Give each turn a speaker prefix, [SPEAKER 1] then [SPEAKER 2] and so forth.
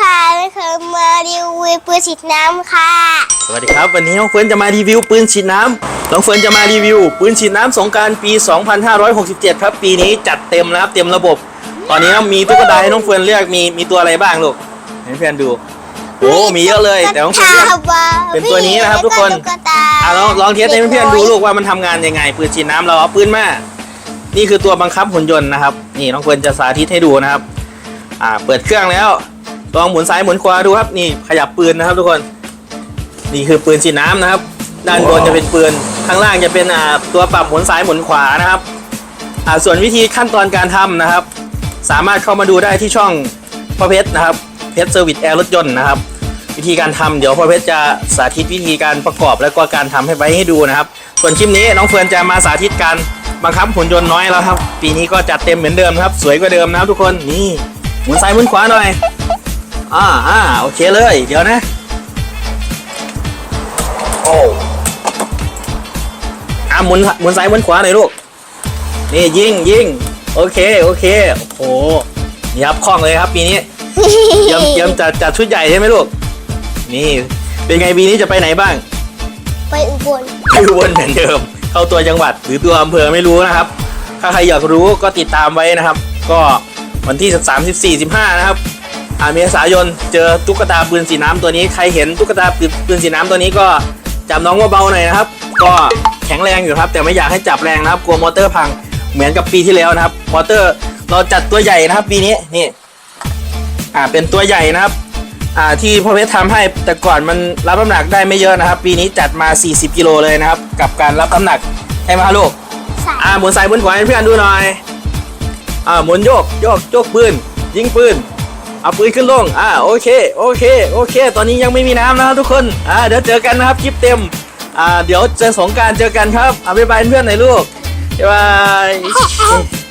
[SPEAKER 1] ค่ะไม่เคยมารีวิวปืนฉีดน้ำค่ะ
[SPEAKER 2] สวัสดีครับ วันนี้น้องเฟิร์นจะมารีวิวปืนฉีดน้ำน้องเฟิร์นจะมารีวิวปืนฉีดน้ำสงกรารปี 2567 ครับปีนี้จัดเต็มนะครับเต็มระบบ ตอนนี้มีตุ๊กตาให้น้องเฟิร์นเลือกมีมีตัวอะไรบ้างลูกให้เพื่อนดูโอ้มีเยอะเลยแต่น้องเฟิร์นเลือกเป็นตัวนี้นะครับทุกคน
[SPEAKER 1] แล้วตุ๊กตา
[SPEAKER 2] อะลองลองเทสให้เพื่อนๆดูลูกว่ามันทำงานยังไง ปืนฉีดน้ำเราเอาปืนมานี่คือตัวบังคับหุ่นยนต์นะครับ นี่น้องเฟิร์นจะสาธิตให้ดูนะครับ อ่าเปิดเครื่องแล้ว ลองหมุนซ้ายหมุนขวาดูครับนี่ขยับปืนนะครับทุกคน นี่คือปืนฉีดน้ำนะครับ ด้านบนจะเป็นปืนข้างล่างจะเป็นตัวปรับหมุนซ้ายหมุนขวานะครับส่วนวิธีขั้นตอนการทำนะครับ สามารถเข้ามาดูได้ที่ช่องพ่อเพชรนะครับเพชรเซอร์วิสแอร์รถยนต์นะครับ วิธีการทำเดี๋ยวพ่อเพชรจะสาธิตวิธีการประกอบและก็การทำให้ไว้ให้ดูนะครับ ส่วนคลิปนี้น้องเฟิร์นจะมาสาธิตการบังคับหุ่นยนต์น้อยแล้วครับ ปีนี้ก็จัดเต็มเหมือนเดิมครับ สวยกว่าเดิมนะครับทุกคนนี่หมุนซ้ายหมุนขวาหน่อย อ่าอ่าโอเคเลย เดี๋ยวนะ โอ้อ่าหมุนหมุนซ้ายหมุนขวาหน่อยลูก นี่ยิงยิงโอเค โอเค โอ้โหนี่ครับคล่องเลยครับปีนี้เตรียมเตรียมจัดจัดชุดใหญ่ใช่ไหมลูก นี่ เป็นไงปีนี้จะไปไหนบ้าง
[SPEAKER 1] ไปอุบล
[SPEAKER 2] ไปอุบลเหมือนเดิม เข้าตัวจังหวัดหรือตัวอำเภอไม่รู้นะครับ ถ้าใครอยากรู้ก็ติดตามไว้นะครับ ก็วันที่ 13 14 15 นะครับอ่า เมษายนเจอตุ๊กตาปืนสีน้ำตัวนี้ใครเห็นตุ๊กตาปืนปืนสีน้ำตัวนี้ก็จับน้องว่าเบาหน่อยนะครับ ก็แข็งแรงอยู่ครับ แต่ไม่อยากให้จับแรงนะครับกลัวมอเตอร์พังเหมือนกับปีที่แล้วนะครับ มอเตอร์เราจัดตัวใหญ่นะครับ ปีนี้นี่อ่าเป็นตัวใหญ่นะครับอ่าที่พ่อเพชรทำให้แต่ก่อนมันรับน้ำหนักได้ไม่เยอะนะครับ ปีนี้จัดมา 40 กิโลเลยนะครับ กับการรับน้ำหนักใช่ไหมครับลูก
[SPEAKER 1] สาย
[SPEAKER 2] อ่าหมุนซ้ายหมุนขวาให้เพื่อนดูหน่อยอ่าหมุนโยกโยกโยกปืนยิงปืน เอาปืนขึ้นลงอ่าโอเคโอเคโอเค ตอนนี้ยังไม่มีน้ำนะครับทุกคนอ่าเดี๋ยวเจอกันนะครับคลิปเต็มอ่าเดี๋ยวเจอสงการเจอกันครับเอาบ๊ายบายเพื่อนหน่อยลูกบ๊ายบาย